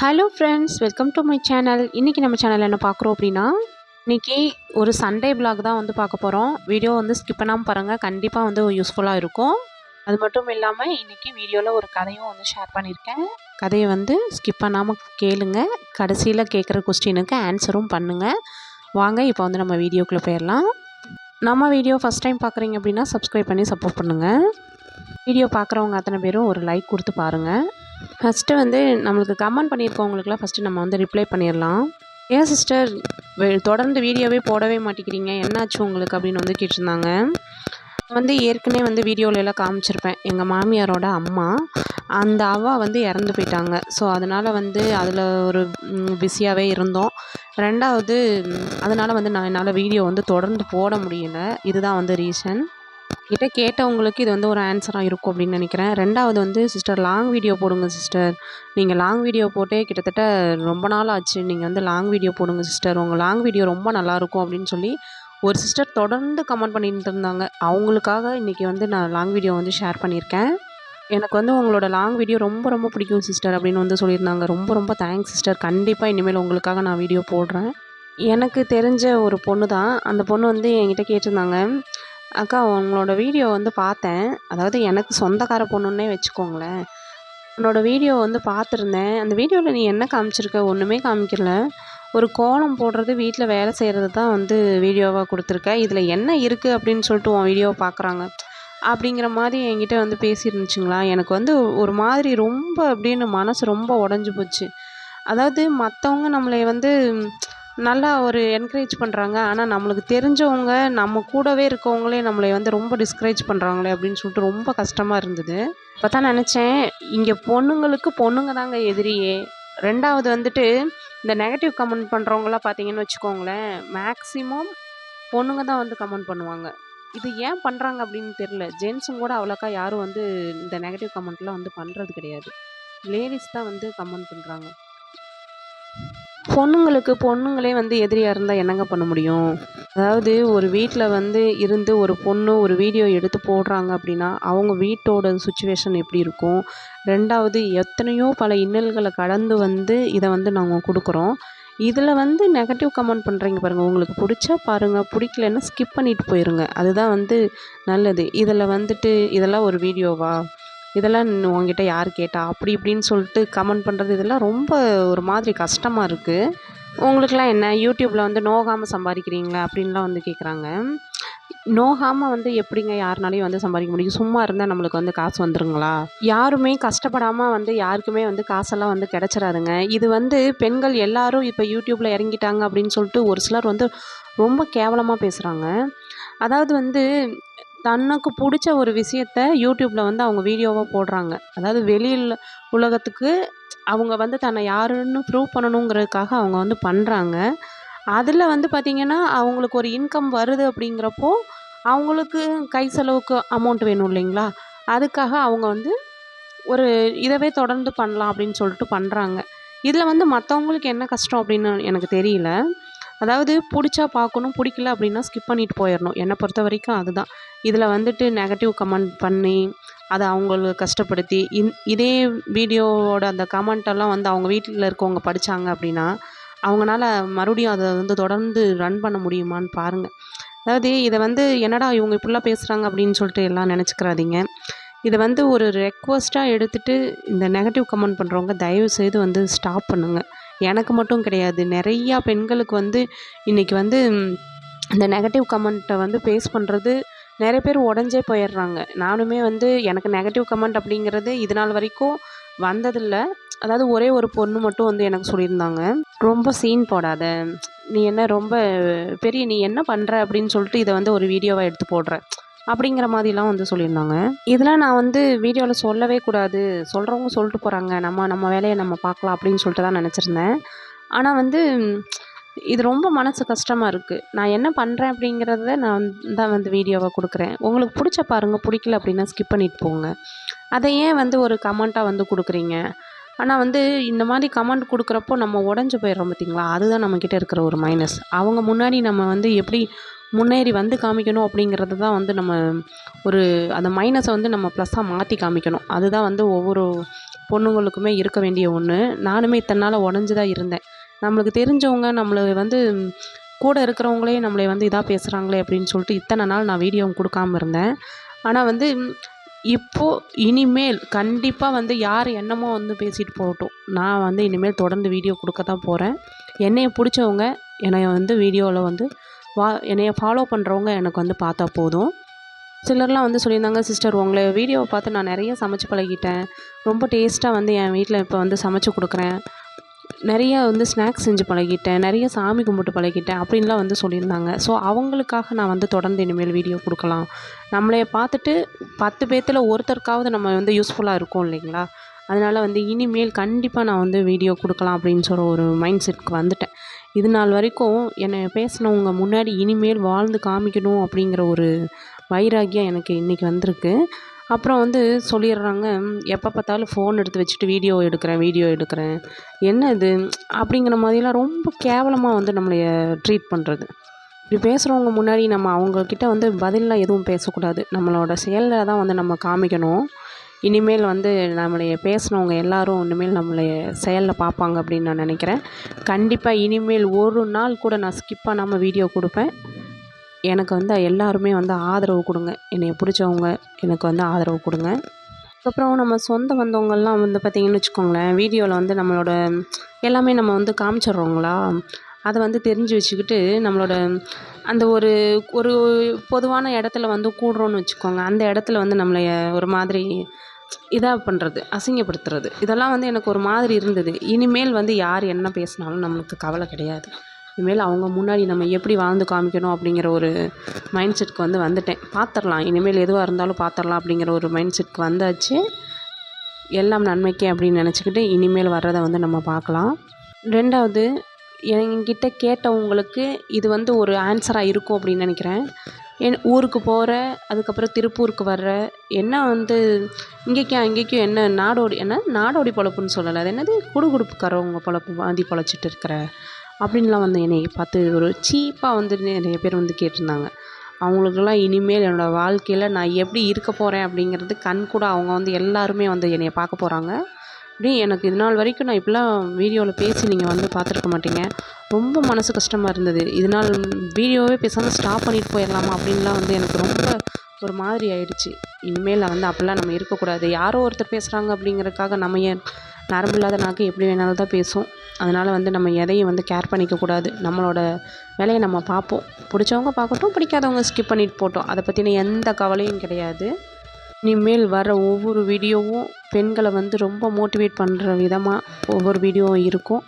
Hello friends welcome to my channel இன்றைக்கி நம்ம channel என்ன பார்க்குறோம் அப்படின்னா இன்றைக்கி ஒரு சண்டே பிளாக் தான் வந்து பார்க்க போகிறோம் வீடியோ வந்து ஸ்கிப் பண்ணாமல் பாருங்கள் கண்டிப்பாக வந்து யூஸ்ஃபுல்லாக இருக்கும். அது மட்டும் இல்லாமல் இன்றைக்கி வீடியோவில் ஒரு கதையும் வந்து ஷேர் பண்ணியிருக்கேன் கதையை வந்து ஸ்கிப் பண்ணாமல் கேளுங்க. கடைசியில் கேட்குற கொஸ்டினுக்கு ஆன்சரும் பண்ணுங்கள் வாங்க இப்போ வந்து நம்ம வீடியோக்குள்ளே போயிடலாம் நம்ம வீடியோ ஃபஸ்ட் டைம் பார்க்குறீங்க அப்படின்னா சப்ஸ்கிரைப் பண்ணி சப்போர்ட் பண்ணுங்கள் வீடியோ பார்க்குறவங்க அத்தனை பேரும் ஒரு லைக் கொடுத்து பாருங்கள் ஃபஸ்ட்டு வந்து நம்மளுக்கு கமெண்ட் பண்ணியிருக்கவங்களுக்குலாம் ஃபஸ்ட்டு நம்ம வந்து ரிப்ளை பண்ணிடலாம் ஏன் சிஸ்டர் தொடர்ந்து வீடியோவே போடவே மாட்டேங்கிறீங்க? என்னாச்சு உங்களுக்கு? அப்படின்னு வந்து கேட்டிருந்தாங்க. வந்து ஏற்கனவே வந்து வீடியோல எல்லாம் காமிச்சிருப்பேன். எங்கள் மாமியாரோட அம்மா அந்த அவா வந்து இறந்து போயிட்டாங்க. ஸோ அதனால் வந்து அதில் ஒரு பிஸியாகவே இருந்தோம். ரெண்டாவது அதனால் வந்து நான் என்னால் வீடியோ வந்து தொடர்ந்து போட முடியல. இதுதான் வந்து ரீசன் கிட்ட கேட்டவங்களுக்கு இது வந்து ஒரு ஆன்சராக இருக்கும் அப்படின்னு நினைக்கிறேன். ரெண்டாவது வந்து சிஸ்டர் லாங் வீடியோ போடுங்க சிஸ்டர் நீங்கள் லாங் வீடியோ போட்டே கிட்டத்தட்ட ரொம்ப நாள் ஆச்சு. நீங்கள் வந்து லாங் வீடியோ போடுங்க சிஸ்டர் உங்கள் லாங் வீடியோ ரொம்ப நல்லாயிருக்கும் அப்படின்னு சொல்லி ஒரு சிஸ்டர் தொடர்ந்து கமெண்ட் பண்ணிட்டு இருந்தாங்க. அவங்களுக்காக இன்றைக்கி வந்து நான் லாங் வீடியோ வந்து ஷேர் பண்ணியிருக்கேன். எனக்கு வந்து உங்களோட லாங் வீடியோ ரொம்ப ரொம்ப பிடிக்கும் சிஸ்டர் அப்படின்னு வந்து சொல்லியிருந்தாங்க. ரொம்ப ரொம்ப தேங்க்ஸ் சிஸ்டர் கண்டிப்பாக இனிமேல் உங்களுக்காக நான் வீடியோ போடுறேன். எனக்கு தெரிஞ்ச ஒரு பொண்ணு தான் அந்த பொண்ணு வந்து என்கிட்ட கேட்டிருந்தாங்க. அக்கா உங்களோட வீடியோ வந்து பார்த்தேன். அதாவது எனக்கு சொந்தக்கார பொண்ணுன்னே வச்சுக்கோங்களேன். உன்னோட வீடியோ வந்து பார்த்துருந்தேன். அந்த வீடியோவில் நீ என்ன காமிச்சிருக்க? ஒன்றுமே காமிக்கல. ஒரு கோலம் போடுறது வீட்டில் வேலை செய்கிறது தான் வந்து வீடியோவாக கொடுத்துருக்க. இதில் என்ன இருக்குது அப்படின்னு சொல்லிட்டு உன் வீடியோவை பார்க்குறாங்க. அப்படிங்கிற மாதிரி என்கிட்ட வந்து பேசியிருந்துச்சுங்களா? எனக்கு வந்து ஒரு மாதிரி ரொம்ப அப்படின்னு மனசு ரொம்ப உடஞ்சி போச்சு. அதாவது மற்றவங்க நம்மளை வந்து நல்லா ஒரு என்கரேஜ் பண்ணுறாங்க ஆனால் நம்மளுக்கு தெரிஞ்சவங்க நம்ம கூடவே இருக்கவங்களே நம்மளை வந்து ரொம்ப டிஸ்கரேஜ் பண்ணுறாங்களே அப்படின்னு சொல்லிட்டு ரொம்ப கஷ்டமாக இருந்தது. இப்போ தான் நினச்சேன் இங்கே பொண்ணுங்களுக்கு பொண்ணுங்க தாங்க எதிரியே. ரெண்டாவது வந்துட்டு இந்த நெகட்டிவ் கமெண்ட் பண்ணுறவங்களாம் பார்த்தீங்கன்னு வச்சுக்கோங்களேன் மேக்ஸிமம் பொண்ணுங்க தான் வந்து கமெண்ட் பண்ணுவாங்க. இது ஏன் பண்ணுறாங்க அப்படின்னு தெரில ஜென்ஸும் கூட அவ்வளோக்கா யாரும் வந்து இந்த நெகட்டிவ் கமெண்ட்லாம் வந்து பண்ணுறது கிடையாது. லேடிஸ் தான் வந்து கமெண்ட் பண்ணுறாங்க பொண்ணுங்களுக்கு பொண்ணுங்களே வந்து எதிரியாக இருந்தால் என்னங்க பண்ண முடியும்? அதாவது ஒரு வீட்டில் வந்து இருந்து ஒரு பொண்ணு ஒரு வீடியோ எடுத்து போடுறாங்க அப்படின்னா அவங்க வீட்டோட சுச்சுவேஷன் எப்படி இருக்கும்? ரெண்டாவது எத்தனையோ பல இன்னல்களை கடந்து வந்து இதை வந்து நாங்கள் கொடுக்குறோம். இதில் வந்து நெகட்டிவ் கமெண்ட் பண்ணுறீங்க பாருங்கள் உங்களுக்கு பிடிச்சா பாருங்கள் பிடிக்கலன்னா ஸ்கிப் பண்ணிட்டு போயிருங்க. அதுதான் வந்து நல்லது. இதில் வந்துட்டு இதெல்லாம் ஒரு வீடியோவா இதெல்லாம் உங்ககிட்ட யார் கேட்டா? அப்படி இப்படின்னு சொல்லிட்டு கமெண்ட் பண்ணுறது இதெல்லாம் ரொம்ப ஒரு மாதிரி கஷ்டமாக இருக்குது உங்களுக்குலாம் என்ன? யூடியூப்பில் வந்து நோகாமல் சம்பாதிக்கிறீங்களா? அப்படின்லாம் வந்து கேட்குறாங்க நோகாமல் வந்து எப்படிங்க யாருனாலையும் வந்து சம்பாதிக்க முடியும்? சும்மா இருந்தால் நம்மளுக்கு வந்து காசு வந்துருங்களா? யாருமே கஷ்டப்படாமல் வந்து யாருக்குமே வந்து காசெல்லாம் வந்து கிடச்சிடாதுங்க இது வந்து பெண்கள் எல்லாரும் இப்போ யூடியூப்பில் இறங்கிட்டாங்க அப்படின்னு சொல்லிட்டு ஒரு சிலர் வந்து ரொம்ப கேவலமாக பேசுகிறாங்க அதாவது வந்து தனக்கு பிடிச்ச ஒரு விஷயத்த யூடியூப்பில் வந்து அவங்க வீடியோவாக போடுறாங்க. அதாவது வெளியில் உலகத்துக்கு அவங்க வந்து தன்னை யாருன்னு ப்ரூவ் பண்ணணுங்கிறதுக்காக அவங்க வந்து பண்ணுறாங்க அதில் வந்து பார்த்திங்கன்னா அவங்களுக்கு ஒரு இன்கம் வருது அப்படிங்கிறப்போ அவங்களுக்கு கை செலவுக்கு அமௌண்ட் வேணும் இல்லைங்களா? அதுக்காக அவங்க வந்து ஒரு இதவே தொடர்ந்து பண்ணலாம் அப்படின்னு சொல்லிட்டு பண்ணுறாங்க இதில் வந்து மற்றவங்களுக்கு என்ன கஷ்டம் அப்படின்னு எனக்கு தெரியல. அதாவது பிடிச்சா பார்க்கணும் பிடிக்கல அப்படின்னா ஸ்கிப் பண்ணிட்டு போயிடணும் என்னை பொறுத்த வரைக்கும் அதுதான். இதில் வந்துட்டு நெகட்டிவ் கமெண்ட் பண்ணி அதை அவங்கள கஷ்டப்படுத்தி இந் இதே வீடியோவோட அந்த கமெண்ட்டெல்லாம் வந்து அவங்க வீட்டில் இருக்கவங்க படித்தாங்க அப்படின்னா அவங்களால மறுபடியும் அதை வந்து தொடர்ந்து ரன் பண்ண முடியுமான்னு பாருங்கள் அதாவது இதை வந்து என்னடா இவங்க இப்படிலாம் பேசுகிறாங்க அப்படின்னு சொல்லிட்டு எல்லாம் நினச்சிக்கிறாதீங்க. இதை வந்து ஒரு ரெக்வஸ்ட்டாக எடுத்துகிட்டு இந்த நெகட்டிவ் கமெண்ட் பண்ணுறவங்க தயவு செய்து வந்து ஸ்டாப் பண்ணுங்கள் எனக்கு மட்டும் கிடையாது. நிறையா பெண்களுக்கு வந்து இன்றைக்கி வந்து இந்த நெகட்டிவ் கமெண்ட்டை வந்து ஃபேஸ் பண்ணுறது நிறைய பேர் உடஞ்சே போயிடுறாங்க. நானுமே வந்து எனக்கு நெகட்டிவ் கமெண்ட் அப்படிங்கிறது இது நாள் வரைக்கும் வந்ததில்லை. அதாவது ஒரே ஒரு பொண்ணு மட்டும் வந்து எனக்கு சொல்லியிருந்தாங்க. ரொம்ப சீன் போடாத. நீ என்ன ரொம்ப பெரிய நீ என்ன பண்ணுற அப்படின்னு சொல்லிட்டு இதை வந்து ஒரு வீடியோவாக எடுத்து போடுற அப்படிங்கிற மாதிரிலாம் வந்து சொல்லியிருந்தாங்க. இதெல்லாம் நான் வந்து வீடியோவில் சொல்லவே கூடாது. சொல்கிறவங்க சொல்லிட்டு போகிறாங்க நம்ம நம்ம வேலையை நம்ம பார்க்கலாம் அப்படின்னு சொல்லிட்டு தான் நினச்சிருந்தேன். ஆனால் வந்து இது ரொம்ப மனசு கஷ்டமாக இருக்குது நான் என்ன பண்ணுறேன் அப்படிங்கிறத நான் தான் வந்து வீடியோவாக கொடுக்குறேன். உங்களுக்கு பிடிச்ச பாருங்கள் பிடிக்கல அப்படின்னா ஸ்கிப் பண்ணிட்டு போங்க. அதை ஏன் வந்து ஒரு கமெண்ட்டாக வந்து கொடுக்குறீங்க? ஆனால் வந்து இந்த மாதிரி கமெண்ட் கொடுக்குறப்போ நம்ம உடஞ்சி போயிடுறோம் பார்த்திங்களா அதுதான் நம்மக்கிட்ட இருக்கிற ஒரு மைனஸ் அவங்க முன்னாடி நம்ம வந்து எப்படி முன்னேறி வந்து காமிக்கணும் அப்படிங்கிறது தான் வந்து நம்ம ஒரு அந்த மைனஸை வந்து நம்ம ப்ளஸ்ஸாக மாற்றி காமிக்கணும். அதுதான் வந்து ஒவ்வொரு பொண்ணுங்களுக்குமே இருக்க வேண்டிய ஒன்று நானுமே இத்தனை நாள் உடஞ்சி தான் இருந்தேன். நம்மளுக்கு தெரிஞ்சவங்க நம்மளை வந்து கூட இருக்கிறவங்களே நம்மளை வந்து இதாக பேசுகிறாங்களே அப்படின்னு சொல்லிட்டு இத்தனை நாள் நான் வீடியோ கொடுக்காம இருந்தேன். ஆனால் வந்து இப்போது இனிமேல் கண்டிப்பாக வந்து யார் என்னமோ வந்து பேசிட்டு போகட்டும். நான் வந்து இனிமேல் தொடர்ந்து வீடியோ கொடுக்க தான் போகிறேன் என்னைய பிடிச்சவங்க என்னை வந்து வீடியோவில் வந்து வா என்னைய ஃபாலோ பண்ணுறவங்க எனக்கு வந்து பார்த்தா போதும். சிலர்லாம் வந்து சொல்லியிருந்தாங்க சிஸ்டர் உங்களை வீடியோவை பார்த்து நான் நிறைய சமைச்சு பழகிட்டேன். ரொம்ப டேஸ்ட்டாக வந்து என் வீட்டில் இப்போ வந்து சமைச்சு கொடுக்குறேன். நிறைய வந்து ஸ்நாக்ஸ் செஞ்சு பழகிட்டேன். நிறைய சாமி கும்பிட்டு பழகிட்டேன். அப்படின்லாம் வந்து சொல்லியிருந்தாங்க. ஸோ அவங்களுக்காக நான் வந்து தொடர்ந்து இனிமேல் வீடியோ கொடுக்கலாம். நம்மளைய பார்த்துட்டு பத்து பேர்த்தில் ஒருத்தருக்காவது நம்ம வந்து யூஸ்ஃபுல்லாக இருக்கும் இல்லைங்களா? அதனால் வந்து இனிமேல் கண்டிப்பாக நான் வந்து வீடியோ கொடுக்கலாம் அப்படின்னு சொல்கிற ஒரு மைண்ட் செட்டுக்கு வந்துட்டேன். இது நாள் வரைக்கும் என்னை பேசினவங்க முன்னாடி இனிமேல் வாழ்ந்து காமிக்கணும் அப்படிங்கிற ஒரு வைராக்கியம் எனக்கு இன்றைக்கி வந்திருக்கு. அப்புறம் வந்து சொல்லிடுறாங்க எப்போ பார்த்தாலும் ஃபோன் எடுத்து வச்சுட்டு வீடியோ எடுக்கிறேன் வீடியோ எடுக்கிறேன். என்ன இது அப்படிங்கிற மாதிரிலாம் ரொம்ப கேவலமாக வந்து நம்மளைய ட்ரீட் பண்ணுறது இப்படி பேசுகிறவங்க முன்னாடி நம்ம அவங்கக்கிட்ட வந்து பதிலெலாம் எதுவும் பேசக்கூடாது. நம்மளோட செயலில் தான் வந்து நம்ம காமிக்கணும். இனிமேல் வந்து நம்மளைய பேசினவங்க எல்லாரும் இனிமேல் நம்மளைய செயலில் பார்ப்பாங்க அப்படின்னு நான் நினைக்கிறேன். கண்டிப்பாக இனிமேல் ஒரு நாள் கூட நான் ஸ்கிப் பண்ணாமல் வீடியோ கொடுப்பேன். எனக்கு வந்து எல்லாருமே வந்து ஆதரவு கொடுங்க. என்னை பிடிச்சவங்க எனக்கு வந்து ஆதரவு கொடுங்க. அதுக்கப்புறம் நம்ம சொந்த வந்தவங்கள்லாம் வந்து பார்த்திங்கன்னு வச்சுக்கோங்களேன் வீடியோவில் வந்து நம்மளோட எல்லாமே நம்ம வந்து காமிச்சிடுறோங்களா? அதை வந்து தெரிஞ்சு வச்சுக்கிட்டு நம்மளோட அந்த ஒரு ஒரு பொதுவான இடத்துல வந்து கூடுறோன்னு வச்சுக்கோங்க. அந்த இடத்துல வந்து நம்மளை ஒரு மாதிரி இதாக பண்ணுறது அசிங்கப்படுத்துறது. இதெல்லாம் வந்து எனக்கு ஒரு மாதிரி இருந்தது. இனிமேல் வந்து யார் என்ன பேசினாலும் நம்மளுக்கு கவலை கிடையாது. இனிமேல் அவங்க முன்னாடி நம்ம எப்படி வாழ்ந்து காமிக்கணும் அப்படிங்கிற ஒரு மைண்ட் செட்க்கு வந்து வந்துட்டேன். பார்த்துடலாம் இனிமேல் எதுவாக இருந்தாலும் பார்த்துடலாம் அப்படிங்கிற ஒரு மைண்ட் செட்க்கு வந்தாச்சு. எல்லாம் நன்மைக்கே அப்படின்னு நினச்சிக்கிட்டு இனிமேல் வர்றதை வந்து நம்ம பார்க்கலாம். ரெண்டாவது என்கிட்ட கேட்டவங்களுக்கு இது வந்து ஒரு ஆன்சராக இருக்கும் அப்படின்னு நினைக்கிறேன். என் ஊருக்கு போகிற அதுக்கப்புறம் திருப்பூருக்கு வர்ற என்ன வந்து இங்கேக்கும் அங்கேக்கும் என்ன நாடோடி என்ன நாடோடி பொழப்புன்னு சொல்லலை. அது என்னது? குடுகுடுப்புக்காரவங்க பொழப்பு மாதிரி பொழைச்சிட்டு இருக்கிற அப்படின்லாம் வந்து என்னை பார்த்து ஒரு சீப்பாக வந்து நிறைய பேர் வந்து கேட்டிருந்தாங்க. அவங்களுக்கெல்லாம் இனிமேல் என்னோடய வாழ்க்கையில் நான் எப்படி இருக்க போகிறேன் அப்படிங்கிறது கண் கூட அவங்க வந்து எல்லாருமே வந்து என்னை பார்க்க போகிறாங்க அப்படி எனக்கு இது நாள் வரைக்கும் நான் இப்படிலாம் வீடியோவில் பேசி நீங்கள் வந்து பார்த்துருக்க மாட்டீங்க. ரொம்ப மனசு கஷ்டமாக இருந்தது. இது நாள் வீடியோவே பேசாமல் ஸ்டாப் பண்ணிட்டு போயிடலாமா அப்படின்லாம் வந்து எனக்கு ரொம்ப ஒரு மாதிரி ஆயிடுச்சு. இனிமேல் வந்து அப்படிலாம் நம்ம இருக்கக்கூடாது. யாரோ ஒருத்தர் பேசுகிறாங்க அப்படிங்கிறதுக்காக நம்ம ஏன் நரம்பு இல்லாத நாக்கு எப்படி வேணாலும் தான் பேசும். அதனால் வந்து நம்ம எதையும் வந்து கேர் பண்ணிக்கக்கூடாது. நம்மளோட வேலையை நம்ம பார்ப்போம். பிடிச்சவங்க பார்க்கட்டும் பிடிக்காதவங்க ஸ்கிப் பண்ணிட்டு போட்டோம் அதை பற்றின எந்த கவலையும் கிடையாது. இனிமேல் வர ஒவ்வொரு வீடியோவும் பெண்களை வந்து ரொம்ப மோட்டிவேட் பண்ணுற விதமாக ஒவ்வொரு வீடியோவும் இருக்கும்.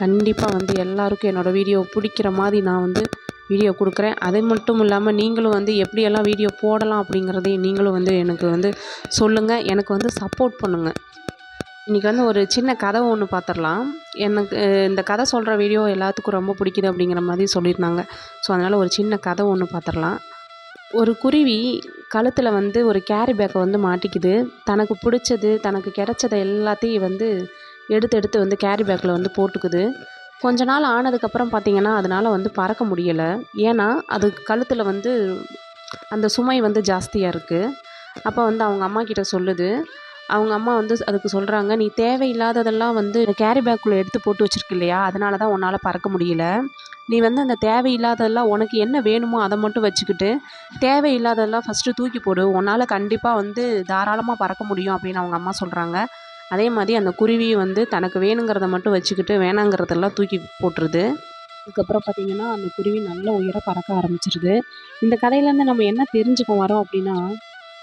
கண்டிப்பாக வந்து எல்லாருக்கும் என்னோடய வீடியோ பிடிக்கிற மாதிரி நான் வந்து வீடியோ கொடுக்குறேன். அது மட்டும் இல்லாமல் நீங்களும் வந்து எப்படியெல்லாம் வீடியோ போடலாம் அப்படிங்கிறதையும் நீங்களும் வந்து எனக்கு வந்து சொல்லுங்கள் எனக்கு வந்து சப்போர்ட் பண்ணுங்கள் இன்றைக்கி வந்து ஒரு சின்ன கதை ஒன்று பார்த்துர்லாம் எனக்கு இந்த கதை சொல்கிற வீடியோ எல்லாத்துக்கும் ரொம்ப பிடிக்குது அப்படிங்கிற மாதிரி சொல்லியிருந்தாங்க. ஸோ அதனால் ஒரு சின்ன கதை ஒன்று பார்த்துடலாம் ஒரு குருவி கழுத்தில் வந்து ஒரு கேரி பேக்கை வந்து மாட்டிக்குது. தனக்கு பிடிச்சது தனக்கு கிடைச்சதை எல்லாத்தையும் வந்து எடுத்து எடுத்து வந்து கேரி பேக்கில் வந்து போட்டுக்குது. கொஞ்ச நாள் ஆனதுக்கப்புறம் பார்த்திங்கன்னா அதனால் வந்து பறக்க முடியலை. ஏன்னா அது கழுத்தில் வந்து அந்த சுமை வந்து ஜாஸ்தியாக இருக்குது அப்போ வந்து அவங்க அம்மா கிட்ட சொல்லுது அவங்க அம்மா வந்து அதுக்கு சொல்கிறாங்க நீ தேவையில்லாததெல்லாம் வந்து கேரி பேக்குள்ளே எடுத்து போட்டு வச்சிருக்க இல்லையா? அதனால தான் உன்னால் பறக்க முடியல. நீ வந்து அந்த தேவையில்லாததெல்லாம் உனக்கு என்ன வேணுமோ அதை மட்டும் வச்சுக்கிட்டு தேவையில்லாததெல்லாம் ஃபஸ்ட்டு தூக்கி போடு. உன்னால் கண்டிப்பாக வந்து தாராளமாக பறக்க முடியும் அப்படின்னு அவங்க அம்மா சொல்கிறாங்க அதே மாதிரி அந்த குருவி வந்து தனக்கு வேணுங்கிறத மட்டும் வச்சுக்கிட்டு வேணாங்கிறதெல்லாம் தூக்கி போட்டுருது. அதுக்கப்புறம் பார்த்திங்கன்னா அந்த குருவி நல்ல உயர பறக்க ஆரம்பிச்சிருது. இந்த கதையிலேருந்து நம்ம என்ன தெரிஞ்சுக்க வரோம் அப்படின்னா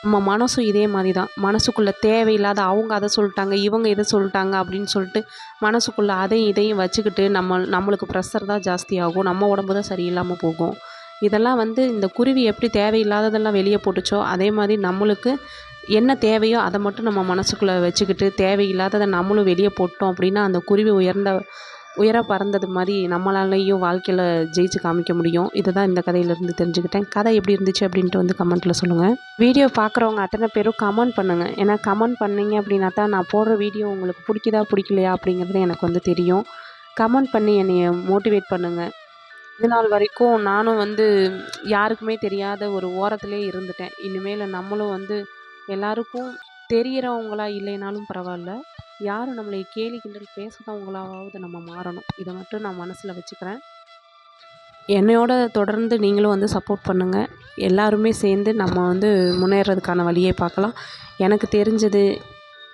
நம்ம மனசும் இதே மாதிரி தான். மனசுக்குள்ளே தேவையில்லாத அவங்க அதை சொல்லிட்டாங்க இவங்க இதை சொல்லிட்டாங்க அப்படின்னு சொல்லிட்டு மனசுக்குள்ளே அதையும் இதையும் வச்சுக்கிட்டு நம்ம நம்மளுக்கு ப்ரெஷர் தான் ஜாஸ்தியாகும் நம்ம உடம்பு தான் சரியில்லாமல் போகும். இதெல்லாம் வந்து இந்த குருவி எப்படி தேவையில்லாததெல்லாம் வெளியே போட்டுச்சோ அதே மாதிரி நம்மளுக்கு என்ன தேவையோ அதை மட்டும் நம்ம மனசுக்குள்ளே வச்சுக்கிட்டு தேவையில்லாததை நம்மளும் வெளியே போட்டோம் அப்படின்னா அந்த குருவி உயர்ந்த உயர பறந்தது மாதிரி நம்மளாலேயும் வாழ்க்கையில் ஜெயிச்சு காமிக்க முடியும். இதை தான் இந்த கதையிலேருந்து தெரிஞ்சுக்கிட்டேன். கதை எப்படி இருந்துச்சு அப்படின்ட்டு வந்து கமெண்ட்டில் சொல்லுங்கள் வீடியோ பார்க்குறவங்க அத்தனை பேரும் கமெண்ட் பண்ணுங்கள் ஏன்னா கமெண்ட் பண்ணிங்க அப்படின்னா தான் நான் போடுற வீடியோ உங்களுக்கு பிடிக்குதா பிடிக்கலையா அப்படிங்கிறது எனக்கு வந்து தெரியும். கமெண்ட் பண்ணி என்னை மோட்டிவேட் பண்ணுங்கள் இது நாள் வரைக்கும் நானும் வந்து யாருக்குமே தெரியாத ஒரு ஓரத்துலேயே இருந்துட்டேன். இனிமேல் நம்மளும் வந்து எல்லாருக்கும் தெரியிறவங்களா இல்லைனாலும் பரவாயில்ல. யாரும் நம்மளை கேலி கிண்டல் பேசுகிறவங்களாவது நம்ம மாறணும். இதை மட்டும் நான் மனசில் வச்சுக்கிறேன். என்னையோட தொடர்ந்து நீங்களும் வந்து சப்போர்ட் பண்ணுங்கள் எல்லாருமே சேர்ந்து நம்ம வந்து முன்னேறதுக்கான வழியை பார்க்கலாம். எனக்கு தெரிஞ்சது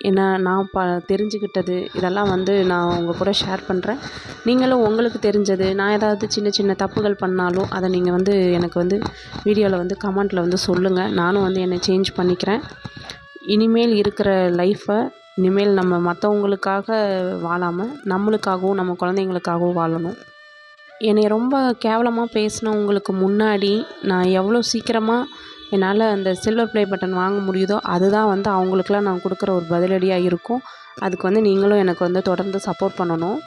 என்ன நான் ப தெரிஞ்சுக்கிட்டது இதெல்லாம் வந்து நான் உங்கள் கூட ஷேர் பண்ணுறேன் நீங்களும் உங்களுக்கு தெரிஞ்சது நான் ஏதாவது சின்ன சின்ன தப்புகள் பண்ணாலும் அதை நீங்கள் வந்து எனக்கு வந்து வீடியோவில் வந்து கமெண்ட்டில் வந்து சொல்லுங்கள் நானும் வந்து என்னை சேஞ்ச் பண்ணிக்கிறேன். இனிமேல் இருக்கிற லைஃப்பை இனிமேல் நம்ம மற்றவங்களுக்காக வாழாமல் நம்மளுக்காகவும் நம்ம குழந்தைங்களுக்காகவும் வாழணும். என்னை ரொம்ப கேவலமாக பேசினவங்களுக்கு முன்னாடி நான் எவ்வளோ சீக்கிரமாக என்னால் அந்த சில்வர் ப்ளே பட்டன் வாங்க முடியுதோ அதுதான் வந்து அவங்களுக்குலாம் நான் கொடுக்குற ஒரு பதிலடியாக இருக்கும். அதுக்கு வந்து நீங்களும் எனக்கு வந்து தொடர்ந்து சப்போர்ட் பண்ணணும்.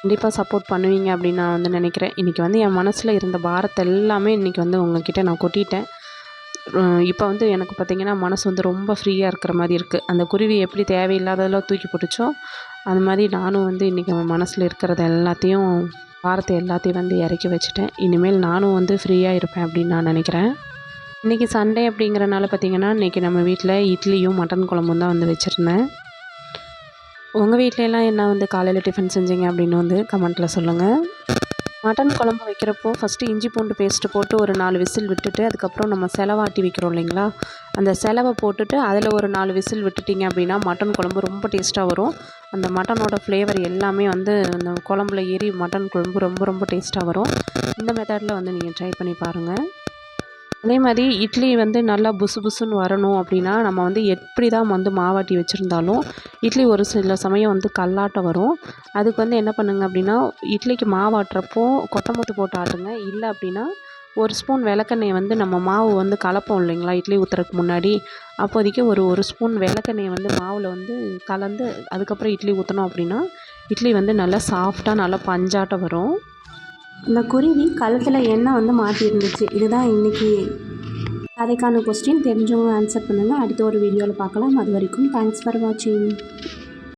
கண்டிப்பாக சப்போர்ட் பண்ணுவீங்க அப்படின்னு நான் வந்து நினைக்கிறேன். இன்றைக்கி வந்து என் மனசில் இருந்த பாரத்தை எல்லாமே இன்றைக்கி வந்து உங்ககிட்ட நான் கொட்டிட்டேன். இப்போ வந்து எனக்கு பார்த்திங்கன்னா மனசு வந்து ரொம்ப ஃப்ரீயாக இருக்கிற மாதிரி இருக்குது அந்த குருவி எப்படி தேவையில்லாததெல்லாம் தூக்கி போட்டுச்சோ அது மாதிரி நானும் வந்து இன்றைக்கி மனசில் இருக்கிறத எல்லாத்தையும் பாரத்தை எல்லாத்தையும் வந்து இறக்கி வச்சுட்டேன். இனிமேல் நானும் வந்து ஃப்ரீயாக இருப்பேன் அப்படின்னு நான் நினைக்கிறேன். இன்றைக்கி சண்டே அப்படிங்கிறனால பார்த்திங்கன்னா இன்றைக்கி நம்ம வீட்டில் இட்லியும் மட்டன் குழம்பும் தான் வந்து வச்சுருந்தேன். உங்கள் வீட்டிலலாம் என்ன வந்து காலையில் டிஃபன் செஞ்சீங்க அப்படின்னு வந்து கமெண்ட்டில் சொல்லுங்கள் மட்டன் குழம்பு வைக்கிறப்போ ஃபஸ்ட்டு இஞ்சி பூண்டு பேஸ்ட்டு போட்டு ஒரு நாலு விசில் விட்டுட்டு அதுக்கப்புறம் நம்ம செலவாட்டி வைக்கிறோம் இல்லைங்களா? அந்த செலவை போட்டுட்டு அதில் ஒரு நாலு விசில் விட்டுட்டிங்க அப்படின்னா மட்டன் குழம்பு ரொம்ப டேஸ்ட்டாக வரும். அந்த மட்டனோட ஃப்ளேவர் எல்லாமே வந்து அந்த குழம்புல ஏறி மட்டன் குழம்பு ரொம்ப ரொம்ப டேஸ்ட்டாக வரும். இந்த மெத்தடில் வந்து நீங்கள் ட்ரை பண்ணி பாருங்கள் அதே மாதிரி இட்லி வந்து நல்லா புசு புசுன்னு வரணும் அப்படின்னா நம்ம வந்து எப்படி தான் வந்து மாவாட்டி வச்சுருந்தாலும் இட்லி ஒரு சில சமயம் வந்து கல்லாட்டம் வரும். அதுக்கு வந்து என்ன பண்ணுங்க அப்படின்னா இட்லிக்கு மாவாட்டுறப்போ கொட்டமுத்து போட்டு ஆட்டுங்க. இல்லை அப்படின்னா ஒரு ஸ்பூன் விளக்கெண்ணெய் வந்து நம்ம மாவு வந்து கலப்போம் இல்லைங்களா? இட்லி ஊற்றுறதுக்கு முன்னாடி. அப்போதைக்கு ஒரு ஒரு ஸ்பூன் விளக்கெண்ணெய் வந்து மாவில் வந்து கலந்து அதுக்கப்புறம் இட்லி ஊற்றினோம் அப்படின்னா இட்லி வந்து நல்லா சாஃப்டாக நல்லா பஞ்சாட்டம் வரும். இந்த குருவி கழுத்தில் எண்ணெய் வந்து மாட்டியிருந்துச்சு. இதுதான் இன்றைக்கி அதுக்கான கொஸ்டின் தெரிஞ்சவங்க ஆன்சர் பண்ணுங்கள் அடுத்த ஒரு வீடியோவில் பார்க்கலாம். அது வரைக்கும் தேங்க்ஸ் ஃபார் வாட்சிங்